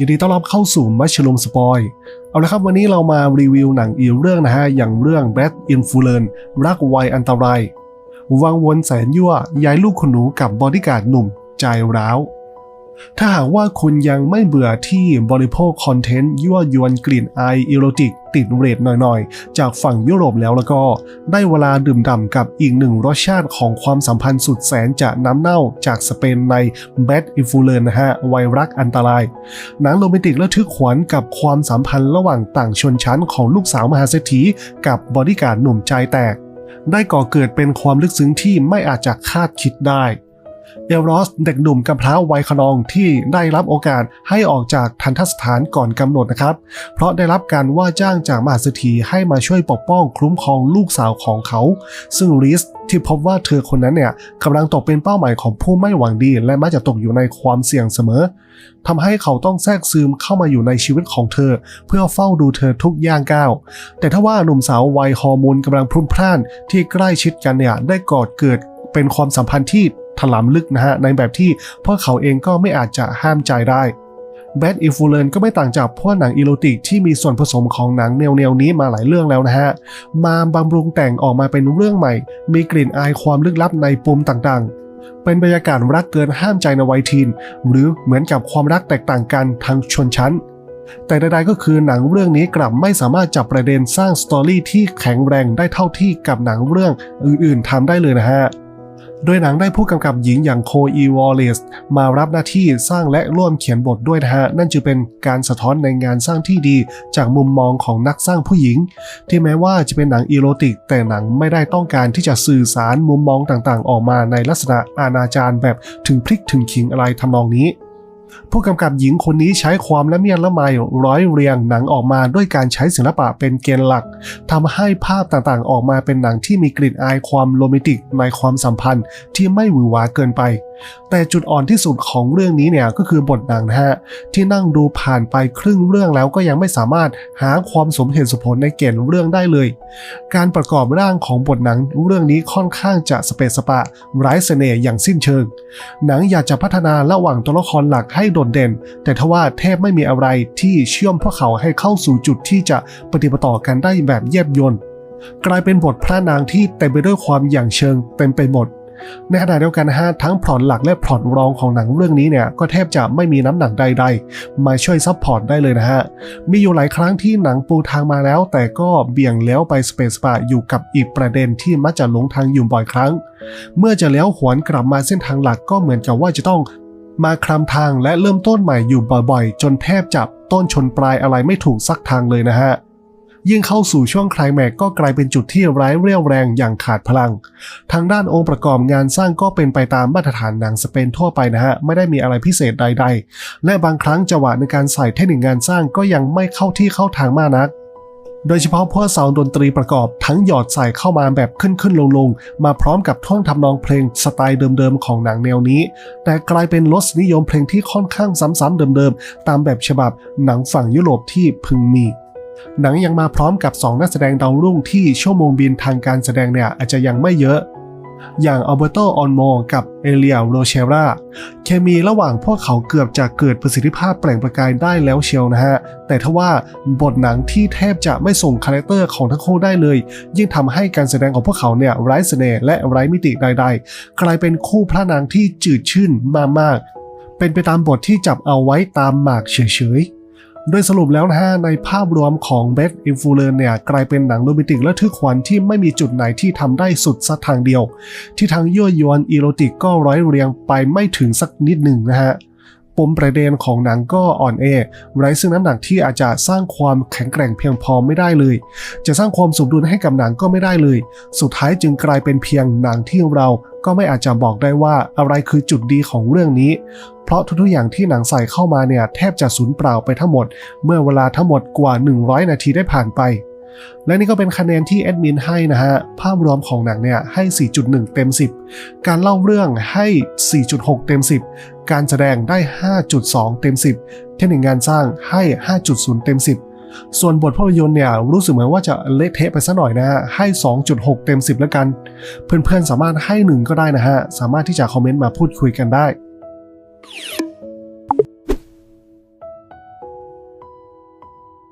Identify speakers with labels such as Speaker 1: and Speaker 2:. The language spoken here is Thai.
Speaker 1: ยินดีต้อนรับเข้าสู่มัชลุมสปอย เอาละครับวันนี้เรามารีวิวหนังอีกเรื่องนะฮะ อย่างเรื่อง Bad Influence รักวัยอันตราย วังวนแสนยั่วย้ายลูกคนหนูกับบอดี้การ์ดหนุ่มใจร้าว ถ้าหากว่าคุณยังไม่เบื่อที่บริโภคคอนเทนต์ยั่วยวนกลิ่นอายอีโรติกติดเรทหน่อยๆ จากฝั่งยุโรปแล้วแล้วก็ ได้เวลาดื่มด่ำกับอีกหนึ่งรสชาติของความสัมพันธ์สุดแสนจะน้ำเน่าจากสเปนใน Bad Influence นะฮะไวรักอันตราย หนังโรแมนติกและทึกขวัญกับความสัมพันธ์ระหว่างต่างชนชั้นของลูกสาวมหาเศรษฐีกับบอดี้การ์ดหนุ่มใจแตก ได้ก่อเกิดเป็นความลึกซึ้งที่ไม่อาจจะคาดคิดได้ เอลรอสเด็กหนุ่มกำพร้าวัยขนองที่ได้รับโอกาสให้ออกจากทันทสถานก่อนกำหนดนะครับ เพราะได้รับการว่าจ้างจากมหาเศรษฐีให้มาช่วยปกป้องคุ้มครองลูกสาวของเขา ซึ่งลิสที่พบว่าเธอคนนั้นเนี่ยกำลังตกเป็นเป้าหมายของผู้ไม่หวังดี และมักจะตกอยู่ในความเสี่ยงเสมอทำให้เขาต้องแทรกซึมเข้ามาอยู่ในชีวิตของเธอ เพื่อเฝ้าดูเธอทุกย่างก้าว แต่ถ้าว่าหนุ่มสาววัยฮอร์โมนกำลังพรุ่งพล่านที่ใกล้ชิดกันเนี่ยได้กอดเกิดเป็นความสัมพันธ์ที่ ถลำลึกนะฮะในแบบที่พวกเขาเองก็ไม่อาจจะห้ามใจได้ Bad Influence ก็ไม่ต่างจากพวกหนังอีโรติกที่มีส่วนผสมของหนังแนวๆนี้มาหลายเรื่องแล้วนะฮะ มาบำรุงแต่งออกมาเป็นเรื่องใหม่ มีกลิ่นอายความลึกลับในปมต่างๆ เป็นบรรยากาศรักเกินห้ามใจในวัยทีน หรือเหมือนกับความรักแตกต่างกันทางชนชั้น แต่ใดๆก็คือหนังเรื่องนี้กลับไม่สามารถจับประเด็นสร้างสตอรี่ที่แข็งแรงได้เท่าที่กับหนังเรื่องอื่นๆทำได้เลยนะฮะ โดยหนังได้ผู้กำกับหญิงอย่างโคอีวอลเลสมารับหน้าที่สร้างและร่วมเขียนบทด้วยนะฮะ นั่นจึงเป็นการสะท้อนในงานสร้างที่ดี จากมุมมองของนักสร้างผู้หญิง ที่แม้ว่าจะเป็นหนังอีโรติก แต่หนังไม่ได้ต้องการที่จะสื่อสารมุมมองต่างๆ ออกมาในลักษณะอาณาจารแบบถึงพลิกถึงขิงอะไรทำนองนี้ ผู้กำกับหญิงคนนี้ใช้ความละเมียดละไมร้อยเรียงหนังออกมาด้วยการใช้ศิลปะเป็นเกณฑ์หลักทำให้ภาพต่างๆ ออกมาเป็นหนังที่มีกลิ่นอายความโรแมนติกในความสัมพันธ์ที่ไม่หวือหวาเกินไป แต่จุดอ่อนที่สุดของเรื่องนี้เนี่ยก็คือบทหนังนะฮะที่นั่งดูผ่านไปครึ่งเรื่องแล้วก็ยังไม่สามารถหาความสมเหตุสมผลในเกณฑ์เรื่องได้เลย การประกอบร่างของบทหนังเรื่องนี้ค่อนข้างจะสเปซสปะไร้เสน่ห์อย่างสิ้นเชิง หนังอยากจะพัฒนาระหว่างตัวละครหลักให้โดดเด่น แต่ทว่าแทบไม่มีอะไรที่เชื่อมพวกเขาให้เข้าสู่จุดที่จะปฏิปต่อกันได้แบบแยบยลกลายเป็นบทพระนางที่เต็มไปด้วยความอย่างเชิงเต็มไปหมด ในขณะเดียวกันฮะทั้งพล็อตหลักและพล็อตรองของหนังเรื่องนี้เนี่ยก็แทบจะไม่มีน้ำหนักใด ๆ มาช่วยซับพอร์ตได้เลยนะฮะ มีอยู่หลายครั้งที่หนังปูทางมาแล้ว แต่ก็เบี่ยงแล้วไปสเปซปาอยู่กับอีกประเด็นที่มักจะหลงทางอยู่บ่อยครั้ง เมื่อจะเลี้ยวหวนกลับมาเส้นทางหลักก็เหมือนกับว่าจะต้อง มาคลำทางและเริ่มต้นใหม่อยู่บ่อยๆ จนแทบจับต้นชนปลายอะไรไม่ถูกสักทางเลยนะฮะ ยิ่งเข้าสู่ช่วงคลแม็กก็กลายเป็นจุดที่ร้ายเรี่ยวแรงอย่างขาดพลัง ทางด้านองค์ประกอบงานสร้างก็เป็นไปตามมาตรฐานหนังสเปนทั่วไปนะฮะ ไม่ได้มีอะไรพิเศษใด ๆ และบางครั้งจังหวะในการใส่เทคนิคงานสร้างก็ยังไม่เข้าที่เข้าทางมากนัก โดยเฉพาะพวกซาวด์ดนตรีประกอบทั้งหยอดใส่เข้ามาแบบขึ้นขึ้นลงลงมาพร้อมกับท่วงทำนองเพลงสไตล์เดิมๆของหนังแนวนี้ แต่กลายเป็นรสนิยมเพลงที่ค่อนข้างซ้ำๆเดิมๆ ตามแบบฉบับหนังฝั่งยุโรปที่พึงมีหนังยังมาพร้อมกับ 2 นักแสดงดาวรุ่งที่ชั่วโมงบินทางการแสดงเนี่ยอาจจะยังไม่เยอะ อย่างอัลเบโต ออนโม กับเอเลียโรเชราเคมีระหว่างพวกเขาเกือบจะเกิดประสิทธิภาพแปลงประกายได้แล้วเชียวนะฮะ แต่ทว่าบทหนังที่แทบจะไม่ส่งคาแรคเตอร์ของทั้งคู่ได้เลย ยิ่งทำให้การแสดงของพวกเขาเนี่ยไร้เสน่ห์และไร้มิติใดๆ กลายเป็นคู่พระนางที่จืดชื่นมากๆ เป็นไปตามบทที่จับเอาไว้ตามหมากเฉยๆ โดยสรุปแล้วนะฮะในภาพรวมของ Bad Influence เนี่ยกลายเป็นหนังโรแมนติกและทึกขวัญที่ไม่มีจุดไหนที่ทำได้สุดสักทางเดียว ที่ทั้งยั่วยวนอีโรติกก็ร้อยเรียงไปไม่ถึงสักนิดหนึ่งนะฮะ ปมประเด็นของหนังก็อ่อนแอไร้ซึ่งน้ำหนักที่อาจจะสร้างความแข็งแกร่งเพียงพอไม่ได้เลย จะสร้างความสมดุลให้กับหนังก็ไม่ได้เลย สุดท้ายจึงกลายเป็นเพียงหนังที่เราก็ไม่อาจจะบอกได้ว่าอะไรคือจุดดีของเรื่องนี้ เพราะทุกๆอย่างที่หนังใส่เข้ามาเนี่ยแทบจะสูญเปล่าไปทั้งหมด เมื่อเวลาทั้งหมดกว่า 100 นาทีได้ผ่านไป และนี่ก็เป็นคะแนนที่แอดมินให้นะฮะ ภาพรวมของหนังเนี่ยให้ 4.1 เต็ม 10 การเล่าเรื่องให้ 4.6 เต็ม 10 การแสดงได้ 5.2 เต็ม 10 เทคนิคงานสร้างให้ 5.0 เต็ม 10 ส่วนบทภาพยนตร์เนี่ยรู้สึกเหมือนว่าจะเละเทะไปซะหน่อยนะฮะ ให้ 2.6 เต็ม 10 แล้วกัน เพื่อนๆสามารถให้ 1 ก็ได้นะฮะ สามารถที่จะคอมเมนต์มาพูดคุยกันได้